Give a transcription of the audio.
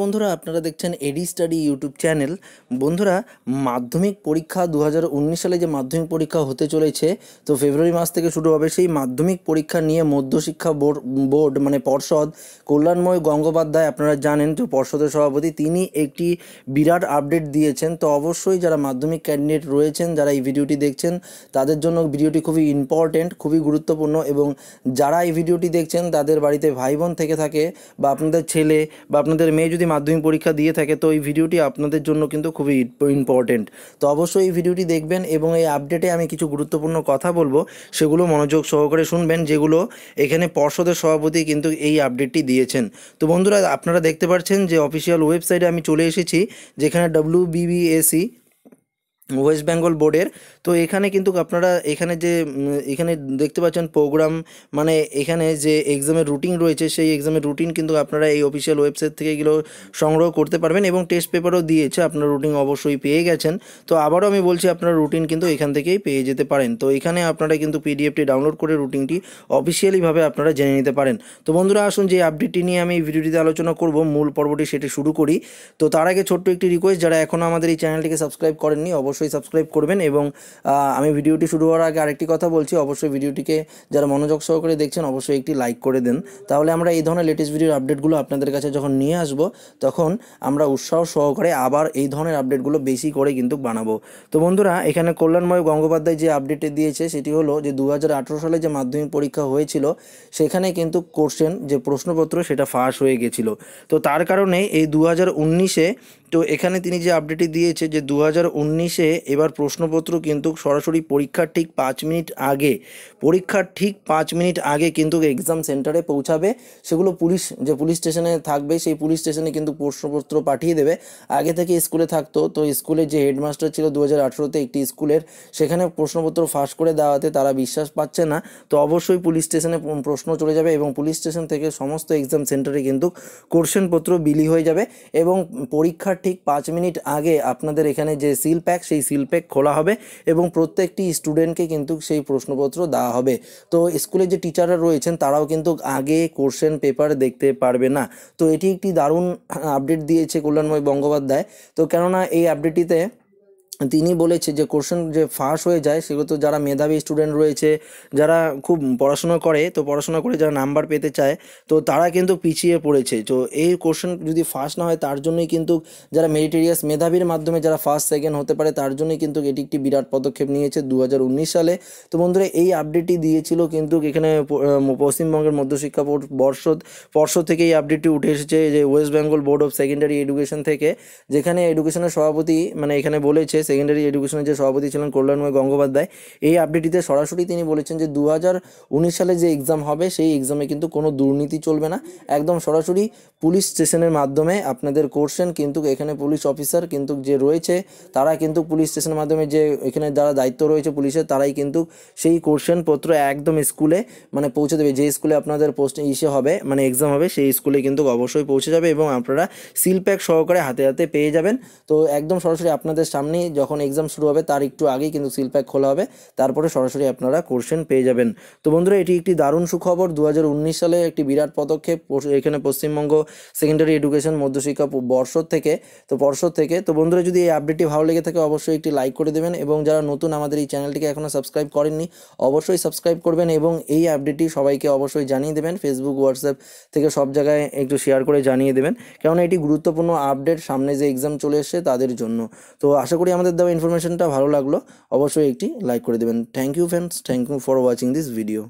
বন্ধুরা, আপনারা দেখছেন এডি স্টাডি ইউটিউব চ্যানেল। বন্ধুরা, মাধ্যমিক পরীক্ষা দু হাজার উনিশ সালে যে মাধ্যমিক পরীক্ষা হতে চলেছে, তো ফেব্রুয়ারি মাস থেকে শুরু হবে সেই মাধ্যমিক পরীক্ষা নিয়ে মধ্যশিক্ষা বোর্ড বোর্ড মানে পর্ষদ কল্যাণময় গঙ্গোপাধ্যায়, আপনারা জানেন তো পর্ষদের সভাপতি তিনি একটি বিরাট আপডেট দিয়েছেন। তো অবশ্যই যারা মাধ্যমিক ক্যান্ডিডেট রয়েছেন, যারা এই ভিডিওটি দেখছেন, তাদের জন্য ভিডিওটি খুবই ইম্পর্টেন্ট খুবই গুরুত্বপূর্ণ এবং যারা এই ভিডিওটি দেখছেন, তাদের বাড়িতে ভাই বোন থেকে থাকে বা আপনাদের ছেলে বা আপনাদের মেয়ে যদি মাধ্যমিক পরীক্ষা দিয়ে থাকে, তো এই ভিডিওটি আপনাদের জন্য কিন্তু খুবই ইম্পর্টেন্ট তো অবশ্যই এই ভিডিওটি দেখবেন এবং এই আপডেটে আমি কিছু গুরুত্বপূর্ণ কথা বলব, সেগুলো মনোযোগ সহকারে শুনবেন, যেগুলো এখানে পর্ষদের সভাপতি কিন্তু এই আপডেটটি দিয়েছেন। তো বন্ধুরা, আপনারা দেখতে পাচ্ছেন যে অফিসিয়াল ওয়েবসাইটে আমি চলে এসেছি, যেখানে ডাব্লিউ বিবিএসি ওয়েস্ট বেঙ্গল বোর্ডের তো এখানে কিন্তু আপনারা এখানে যে এখানে দেখতে পাচ্ছেন প্রোগ্রাম মানে এখানে যে এক্সামের রুটিন রয়েছে, সেই এক্সামের রুটিন কিন্তু আপনারা এই অফিসিয়াল ওয়েবসাইট থেকে এগুলো সংগ্রহ করতে পারবেন এবং টেস্ট পেপারও দিয়েছে, আপনার রুটিন অবশ্যই পেয়ে গেছেন। তো আবারও আমি বলছি, আপনার রুটিন কিন্তু এখান থেকেই পেয়ে যেতে পারেন। তো এখানে আপনারা কিন্তু পিডিএফটি ডাউনলোড করে রুটিনটি অফিসিয়ালিভাবে আপনারা জেনে নিতে পারেন। তো বন্ধুরা, আসুন যে আপডেটটি নিয়ে আমি ভিডিওটিতে আলোচনা করব, মূল পর্বটি সেটি শুরু করি। তো তার আগে ছোট্ট একটি রিকোয়েস্ট যারা এখনও আমাদের এই চ্যানেলটিকে সাবস্ক্রাইব করেননি, অবশ্যই সাবস্ক্রাইব করবেন এবং আমি ভিডিওটি শুরু হওয়ার আগে আরেকটি কথা বলছি। অবশ্যই ভিডিওটিকে যারা মনোযোগ সহকারে দেখছেন, অবশ্যই একটি লাইক করে দেন। তাহলে আমরা এই ধরনের লেটেস্ট ভিডিওর আপডেটগুলো আপনাদের কাছে যখন নিয়ে আসব, তখন আমরা উৎসাহ সহকারে আবার এই ধরনের আপডেটগুলো বেশি করে কিন্তু বানাবো। তো বন্ধুরা, এখানে কল্যাণময় গঙ্গোপাধ্যায় যে আপডেটটি দিয়েছে, সেটি হলো যে দু হাজার আঠেরো সালে যে মাধ্যমিক পরীক্ষা হয়েছিল, সেখানে কিন্তু কোশ্চেন যে প্রশ্নপত্র, সেটা ফাঁস হয়ে গেছিল। তো তার কারণে এই দু হাজার উনিশে, তো এখানে তিনি যে আপডেটটি দিয়েছে, যে দু হাজার উনিশে এবার প্রশ্নপত্র কিন্তু সরাসরি পরীক্ষার ঠিক পাঁচ মিনিট আগে, পরীক্ষার ঠিক পাঁচ মিনিট আগে কিন্তু এক্সাম সেন্টারে পৌঁছাবে। সেগুলো পুলিশ, যে পুলিশ স্টেশনে থাকবে, সেই পুলিশ স্টেশনে কিন্তু প্রশ্নপত্র পাঠিয়ে দেবে। আগে থেকে স্কুলে থাকতো, তো স্কুলে যে হেডমাস্টার ছিল দু হাজার একটি স্কুলের, সেখানে প্রশ্নপত্র ফাঁস করে দেওয়াতে তারা বিশ্বাস পাচ্ছে না। তো অবশ্যই পুলিশ স্টেশনে প্রশ্ন চলে যাবে এবং পুলিশ স্টেশন থেকে সমস্ত এক্সাম সেন্টারে কিন্তু কোশ্চেনপত্র বিলি হয়ে যাবে এবং পরীক্ষার ঠিক পাঁচ মিনিট আগে আপনাদের এখানে যে সিল প্যাক সেই প্যাক খোলা হবে এবং প্রত্যেকটি স্টুডেন্টকে কিন্তু সেই প্রশ্নপত্র দেওয়া হবে। তো স্কুলে যে টিচাররা রয়েছেন, তারাও কিন্তু আগে কোশ্চেন পেপার দেখতে পারবে না। তো এটি একটি দারুণ আপডেট দিয়েছে কল্যাণময় বন্দ্যোপাধ্যায়। তো কেননা এই আপডেটটিতে তিনি বলেছে যে কোশ্চেন যে ফাঁস হয়ে যায় সেগুলো তো যারা মেধাবী স্টুডেন্ট রয়েছে, যারা খুব পড়াশোনা করে, তো পড়াশোনা করে যারা নাম্বার পেতে চায়, তো তারা কিন্তু পিছিয়ে পড়েছে। তো এই কোশ্চেন যদি ফার্স্ট না হয়, তার জন্যই কিন্তু যারা মেরিটেরিয়াস মেধাবীর মাধ্যমে যারা ফার্স্ট সেকেন্ড হতে পারে, তার জন্যই কিন্তু এটি একটি বিরাট পদক্ষেপ নিয়েছে দু হাজার উনিশ সালে। তো বন্ধুরা, এই আপডেটটি দিয়েছিল কিন্তু এখানে পশ্চিমবঙ্গের মধ্যশিক্ষা বোর্ড পর্ষদ পর্ষদ থেকে এই আপডেটটি উঠে এসেছে যে West Bengal board of secondary education থেকে, যেখানে এডুকেশনের সভাপতি মানে এখানে বলেছে সেকেন্ডারি এডুকেশনের যে সভাপতি ছিলেন কল্যাণময় গঙ্গোপাধ্যায়, এই আপডেটটিতে সরাসরি তিনি বলেছেন যে দু হাজার উনিশ সালে যে এক্সাম হবে, সেই এক্সামে কিন্তু কোনো দুর্নীতি চলবে না। একদম সরাসরি পুলিশ স্টেশনের মাধ্যমে আপনাদের কোশ্চেন কিন্তু এখানে পুলিশ অফিসার কিন্তু যে রয়েছে, তারা কিন্তু পুলিশ স্টেশনের মাধ্যমে যে এখানে যারা দায়িত্ব রয়েছে পুলিশের, তারাই কিন্তু সেই কোশ্চেন পত্র একদম স্কুলে মানে পৌঁছে দেবে। যে স্কুলে আপনাদের পোস্ট ইসে হবে মানে এক্সাম হবে, সেই স্কুলে কিন্তু অবশ্যই পৌঁছে যাবে এবং আপনারা সিল প্যাক সহকারে হাতে হাতে পেয়ে যাবেন। তো একদম সরাসরি আপনাদের সামনেই যখন এক্সাম শুরু হবে, তার একটু আগেই কিন্তু সিল প্যাক খোলা হবে। তারপরে সরাসরি আপনারা কোশ্চেন পেয়ে যাবেন। তো বন্ধুরা, এটি একটি দারুণ সুখবর। দু হাজার উনিশ সালে একটি বিরাট পদক্ষেপ এখানে পশ্চিমবঙ্গ সেকেন্ডারি এডুকেশন মধ্যশিক্ষা পর্ষদ থেকে, তো পর্ষদ থেকে। তো বন্ধুরা, যদি এই আপডেটটি ভালো লেগে থাকে, অবশ্যই একটি লাইক করে দেবেন এবং যারা নতুন আমাদের এই চ্যানেলটিকে এখনও সাবস্ক্রাইব করেননি, অবশ্যই সাবস্ক্রাইব করবেন এবং এই আপডেটটি সবাইকে অবশ্যই জানিয়ে দেবেন। ফেসবুক হোয়াটসঅ্যাপ থেকে সব জায়গায় একটু শেয়ার করে জানিয়ে দেবেন। কেননা, এটি গুরুত্বপূর্ণ আপডেট সামনে যে এক্সাম চলে এসছে তাদের জন্য। তো আশা করি আমাদের দেওয়া ইনফরমেশনটা ভালো লাগল, অবশ্যই একটি লাইক করে দেবেন। Thank you friends thank you for watching this video